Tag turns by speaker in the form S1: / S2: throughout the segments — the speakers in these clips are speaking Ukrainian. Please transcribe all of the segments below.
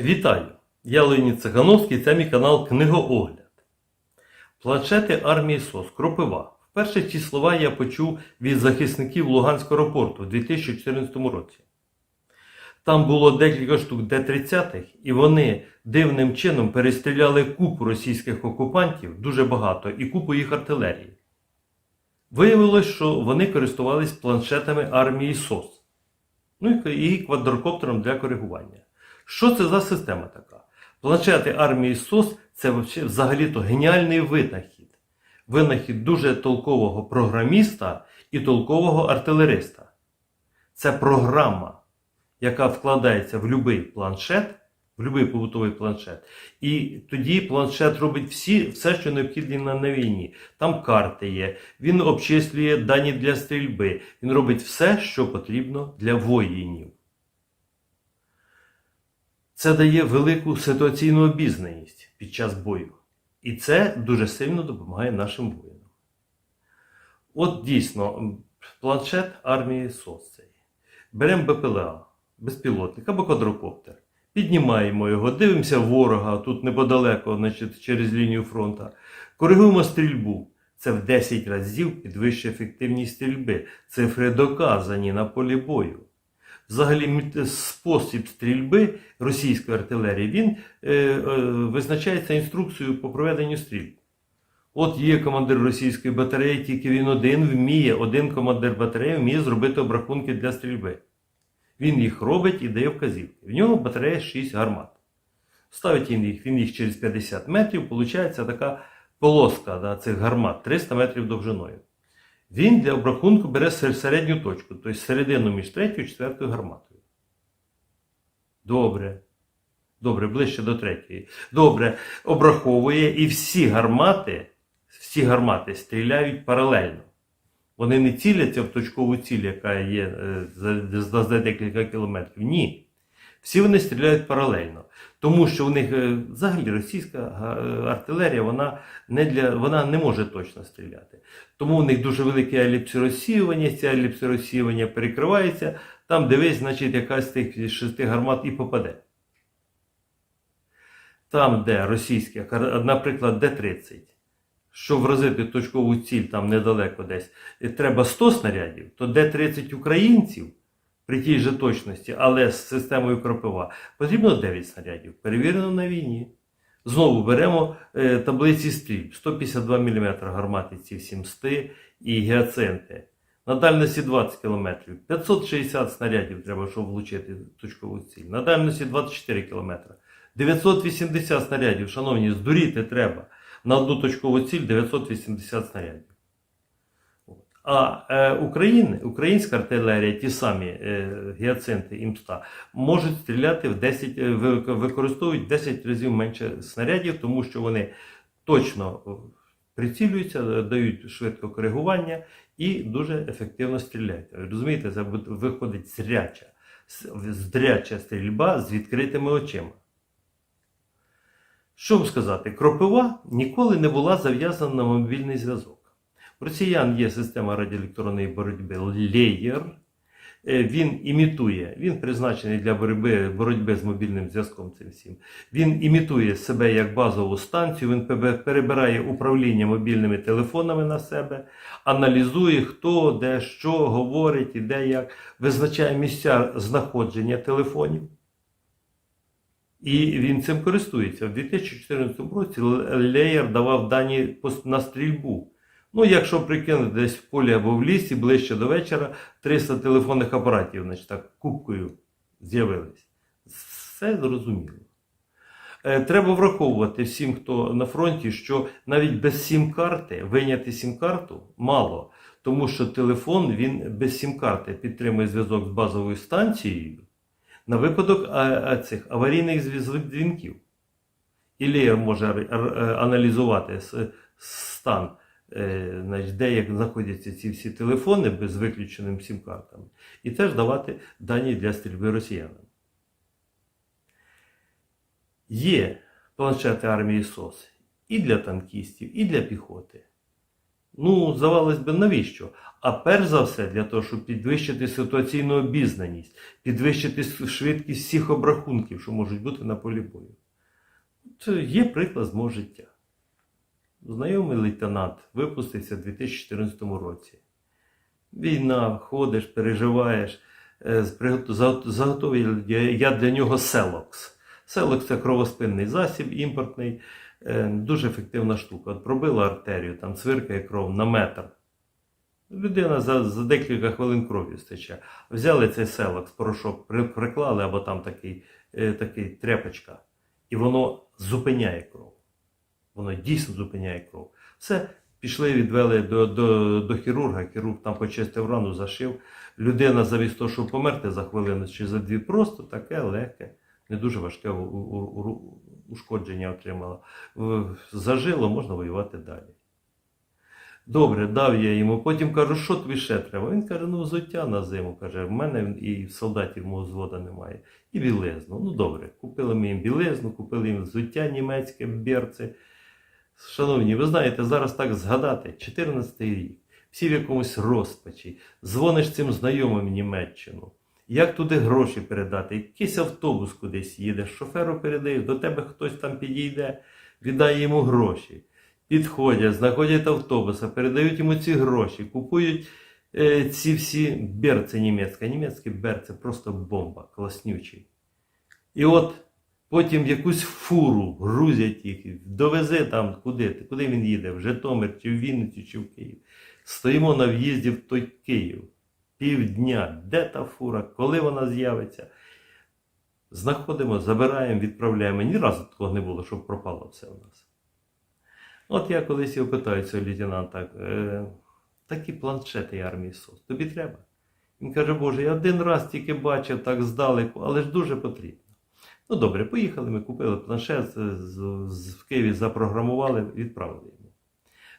S1: Вітаю! Я Леонід Цихановський, це мій канал Книгоогляд. Планшети армії СОС Кропива. Вперше ці слова я почув від захисників Луганського аеропорту у 2014 році. Там було декілька штук Д-30-х, і вони дивним чином перестріляли купу російських окупантів, дуже багато, і купу їх артилерії. Виявилось, що вони користувались планшетами армії СОС, ну і квадрокоптером для коригування. Що це за система така? Планшети армії СОС це взагалі-то геніальний винахід. Винахід дуже толкового програміста і толкового артилериста. Це програма, яка вкладається в будь-який планшет, в будь-який побутовий планшет. І тоді планшет робить всі, все, що необхідне на, на війні. Там карти є, він обчислює дані для стрільби, він робить все, що потрібно для воїнів. Це дає велику ситуаційну обізнаність під час бою. І це дуже сильно допомагає нашим воїнам. От дійсно, планшет армії СОС. Беремо БПЛА, безпілотник або квадрокоптер. Піднімаємо його, дивимося ворога тут неподалеко, значить, через лінію фронту. Коригуємо стрільбу. Це в 10 разів підвищує ефективність стрільби. Цифри доказані на полі бою. Взагалі, спосіб стрільби російської артилерії він е, е, визначається інструкцією по проведенню стрільб. От є командир російської батареї, тільки він один вміє, один командир батареї вміє зробити обрахунки для стрільби. Він їх робить і дає вказівки. В нього батарея 6 гармат. Ставить він їх, він їх через 50 метрів, виходить така полоска да, цих гармат 300 метрів довжиною. Він для обрахунку бере середню точку, тобто середину між третьою і четвертою гарматою. Добре. Добре, ближче до третьої. Добре, обраховує і всі гармати, всі гармати стріляють паралельно. Вони не ціляться в точкову ціль, яка є е, за, декілька кілометрів. Ні. Всі вони стріляють паралельно. Тому що в них е, взагалі російська е, артилерія вона не, для, вона не може точно стріляти. Тому в них дуже велике еліпси розсіювання, ці еліпси розсіювання перекриваються. Там дивись, значить, якась з тих шести гармат і попаде. Там, де російська, наприклад, Д-30, щоб вразити точкову ціль там недалеко десь, треба 100 снарядів, то Д-30 українців при тій же точності, але з системою кропива, потрібно 9 снарядів. Перевірено на війні. Знову беремо е, таблиці стрільб. 152 мм гармати ці всі мсти і гіацинти. На дальності 20 км. 560 снарядів треба, щоб влучити точкову ціль. На дальності 24 км. 980 снарядів, шановні, здуріти треба. На одну точкову ціль 980 снарядів. А е, України, українська артилерія, ті самі е, гіацинти і мста, можуть стріляти в 10, е, використовують 10 разів менше снарядів, тому що вони точно е, прицілюються, е, дають швидко коригування і дуже ефективно стріляють. Розумієте, це виходить зряча, зряча стрільба з відкритими очима. Що вам сказати, кропива ніколи не була зав'язана на мобільний зв'язок. У росіян є система радіоелектронної боротьби Леєр. Він імітує, він призначений для боротьби, боротьби з мобільним зв'язком цим всім. Він імітує себе як базову станцію, він перебирає управління мобільними телефонами на себе, аналізує, хто, де, що говорить і де як, визначає місця знаходження телефонів. І він цим користується. В 2014 році Леєр давав дані на стрільбу. Ну, якщо прикинути десь в полі або в лісі, ближче до вечора, 300 телефонних апаратів, значить так, купкою з'явились. Все зрозуміло. Е, Треба враховувати всім, хто на фронті, що навіть без сім-карти вийняти сім-карту мало, тому що телефон він без сім-карти підтримує зв'язок з базовою станцією на випадок цих аварійних дзвінків. І Леєр може аналізувати стан, де як знаходяться ці всі телефони без виключеним сім-картами, і теж давати дані для стрільби росіянам. Є планшети армії СОС і для танкістів, і для піхоти. Ну, здавалось би, навіщо? А перш за все, для того, щоб підвищити ситуаційну обізнаність, підвищити швидкість всіх обрахунків, що можуть бути на полі бою. Це є приклад з мого життя. Знайомий лейтенант випустився в 2014 році. Війна, ходиш, переживаєш. е, Заготовив я- я для нього селокс. Селокс це кровоспинний засіб, імпортний, е, дуже ефективна штука. От пробила артерію, там цвиркає кров на метр. Людина за, за декілька хвилин кров'ю стече. Взяли цей селокс, порошок, приклали або там такий, е, такий тряпочка, і воно зупиняє кров. Воно дійсно зупиняє кров. Все, пішли, відвели до, до, до хірурга, хірург там почистив рану, зашив. Людина замість того, щоб померти за хвилину чи за дві, просто таке легке, не дуже важке у- у- у- ушкодження отримала. Зажило, можна воювати далі. Добре, дав я йому. Потім кажу, що тобі ще треба? Він каже, ну взуття на зиму. Каже, в мене і солдатів мого звода немає. І білизну. Ну добре, купили ми їм білизну, купили їм взуття німецьке, берці. Шановні, ви знаєте, зараз так згадати, 14-й рік, всі в якомусь розпачі, дзвониш цим знайомим Німеччину. Як туди гроші передати? Якийсь автобус кудись їде, шоферу передаєш, до тебе хтось там підійде, віддає йому гроші. Підходять, знаходять автобуса, передають йому ці гроші, купують е, ці всі берці німецькі. Німецькі берці просто бомба, класнючий. І от потім якусь фуру грузять їх, довези там куди, куди він їде, в Житомир, чи в Вінницю, чи в Київ. Стоїмо на в'їзді в той Київ. Півдня, де та фура, коли вона з'явиться. Знаходимо, забираємо, відправляємо. Ні разу такого не було, щоб пропало все у нас. От я колись його питаю цього лейтенанта, е, такі планшети армії СОС, тобі треба? Він каже, Боже, я один раз тільки бачив так здалеку, але ж дуже потрібно. Ну добре, поїхали, ми купили планшет, в Києві запрограмували, відправили йому.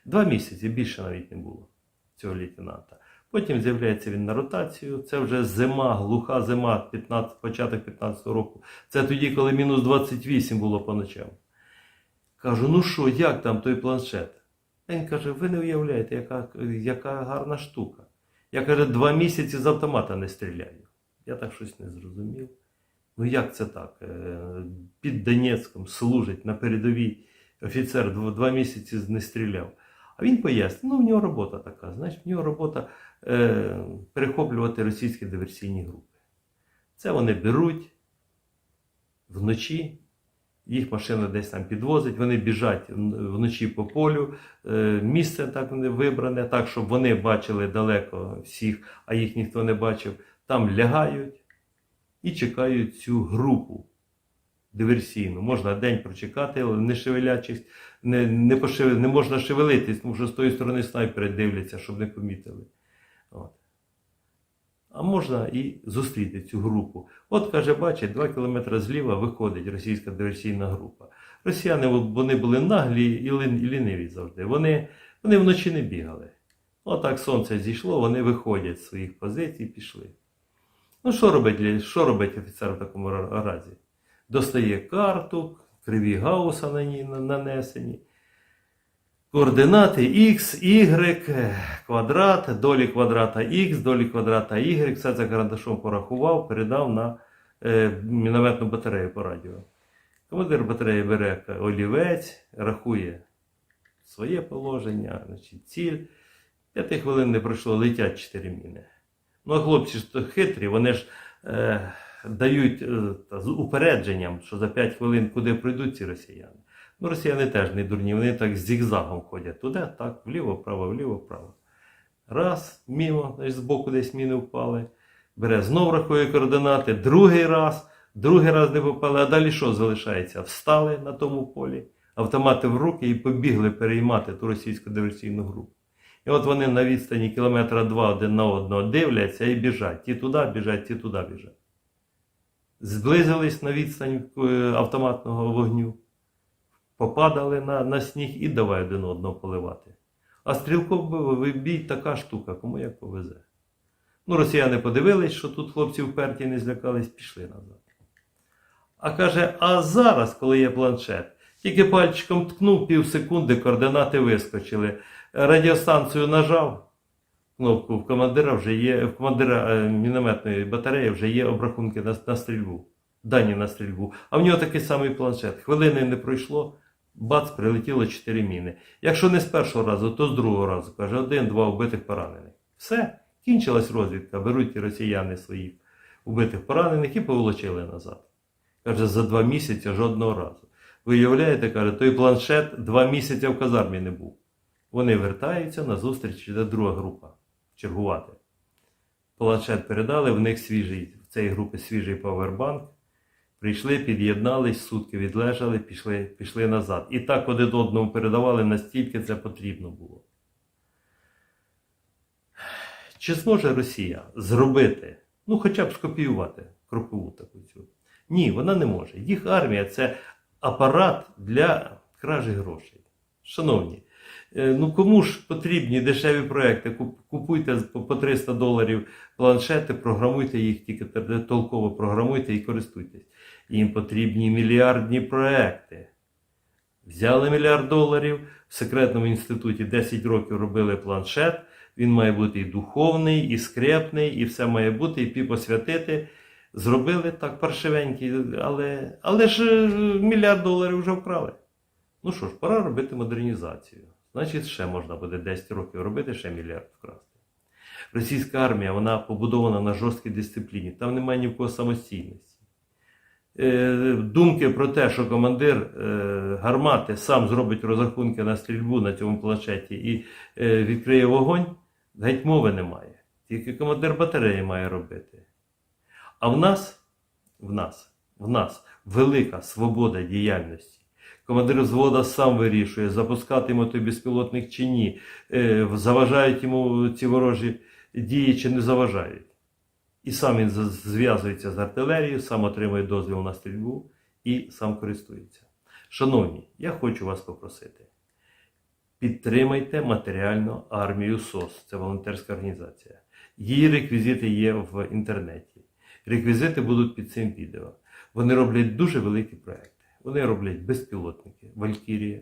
S1: Два місяці більше навіть не було цього лейтенанта. Потім з'являється він на ротацію. Це вже зима, глуха зима, 15, початок 15-го року. Це тоді, коли мінус 28 було по ночам. Кажу, ну що, як там той планшет? Він каже, ви не уявляєте, яка, яка гарна штука. Я каже, два місяці з автомата не стріляю. Я так щось не зрозумів. Ну як це так? Е, Під Донецьком служить на передовій офіцер два місяці не стріляв. А він пояснив, ну в нього робота така. Знаєш, в нього робота е, перехоплювати російські диверсійні групи. Це вони беруть вночі, їх машина десь там підвозить, вони біжать вночі по полю, е, місце так не вибране, так, щоб вони бачили далеко всіх, а їх ніхто не бачив, там лягають і чекають цю групу диверсійну. Можна день прочекати, але не шевелячись, не, не, пошев... не можна шевелитись, тому що з тої сторони снайпери дивляться, щоб не помітили. От. А можна і зустріти цю групу. От каже, бачить, два кілометри зліва виходить російська диверсійна група. Росіяни вони були наглі і ліниві завжди. Вони, вони вночі не бігали. Отак сонце зійшло, вони виходять з своїх позицій і пішли. Ну, що робить, що робить офіцер в такому разі? Достає карту, криві гауса на ній нанесені. Координати X, Y, е, квадрат, долі квадрата X, долі квадрата Y, все це карандашом порахував, передав на е, мінометну батарею по радіо. Командир батареї бере олівець, рахує своє положення, значить, ціль. П'яти хвилин не пройшло, летять чотири міни. Ну, а хлопці ж то хитрі, вони ж е, дають е, з упередженням, що за 5 хвилин куди прийдуть ці росіяни. Ну, росіяни теж не дурні, вони так зігзагом ходять туди, так, вліво, вправо, вліво, вправо. Раз, мімо, значить, збоку десь міни впали. Бере знов рахує координати, другий раз, другий раз не попали, а далі що залишається? Встали на тому полі, автомати в руки і побігли переймати ту російську диверсійну групу. І от вони на відстані кілометра два один на одного дивляться і біжать. Ті туди біжать, ті туди біжать. Зблизились на відстань е, автоматного вогню, попадали на, на сніг і давай один одного поливати. А стрілковий бій така штука, кому як повезе. Ну, росіяни подивились, що тут хлопці вперті не злякались, пішли назад. А каже: а зараз, коли є планшет, тільки пальчиком ткнув пів секунди, координати вискочили. Радіостанцію нажав, кнопку в командира вже є, в командира е, мінометної батареї вже є обрахунки на, на стрільбу, дані на стрільбу. А в нього такий самий планшет. Хвилини не пройшло, бац, прилетіло 4 міни. Якщо не з першого разу, то з другого разу. Каже, один-два вбитих поранених. Все, кінчилась розвідка, беруть росіяни своїх убитих поранених і поволочили назад. Каже, за два місяці жодного разу. Виявляєте, каже, той планшет два місяці в казармі не був. Вони вертаються на зустріч, іде друга група чергувати. Планшет передали, в них свіжий, в цій групі свіжий павербанк. Прийшли, під'єднались, сутки відлежали, пішли, пішли назад. І так один одному передавали, настільки це потрібно було. Чи зможе Росія зробити, ну хоча б скопіювати крокову таку цю? Ні, вона не може. Їх армія це апарат для кражі грошей. Шановні, ну кому ж потрібні дешеві проекти? Купуйте по по 300 доларів планшети, програмуйте їх тільки толково програмуйте і користуйтесь. Їм потрібні мільярдні проекти. Взяли мільярд доларів, в секретному інституті 10 років робили планшет. Він має бути і духовний, і скрепний, і все має бути, і пі посвятити. Зробили так паршивенькі, але, але ж е, мільярд доларів вже вкрали. Ну що ж, пора робити модернізацію. Значить, ще можна буде 10 років робити, ще мільярд вкрасти. Російська армія вона побудована на жорсткій дисципліні, там немає ні в кого самостійності. Е, Думки про те, що командир е, гармати сам зробить розрахунки на стрільбу на цьому планшеті і е, відкриє вогонь, геть мови немає. Тільки командир батареї має робити. А в нас, в нас, в нас велика свобода діяльності. Командир взвода сам вирішує, запускати йому той безпілотник чи ні, е, заважають йому ці ворожі дії чи не заважають. І сам він зв'язується з артилерією, сам отримує дозвіл на стрільбу і сам користується. Шановні, я хочу вас попросити. Підтримайте матеріально армію СОС, це волонтерська організація. Її реквізити є в інтернеті. Реквізити будуть під цим відео. Вони роблять дуже великі проекти. Вони роблять безпілотники, Валькірія.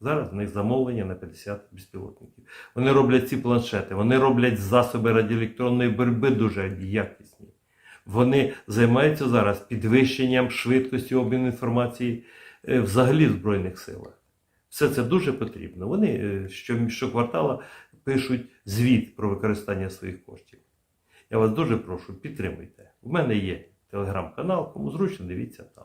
S1: Зараз в них замовлення на 50 безпілотників. Вони роблять ці планшети, вони роблять засоби радіоелектронної боротьби дуже якісні. Вони займаються зараз підвищенням швидкості обміну інформації е, взагалі в Збройних силах. Все це дуже потрібно. Вони е, що- щоквартала пишуть звіт про використання своїх коштів. Я вас дуже прошу, підтримуйте. У мене є телеграм-канал, кому зручно, дивіться там.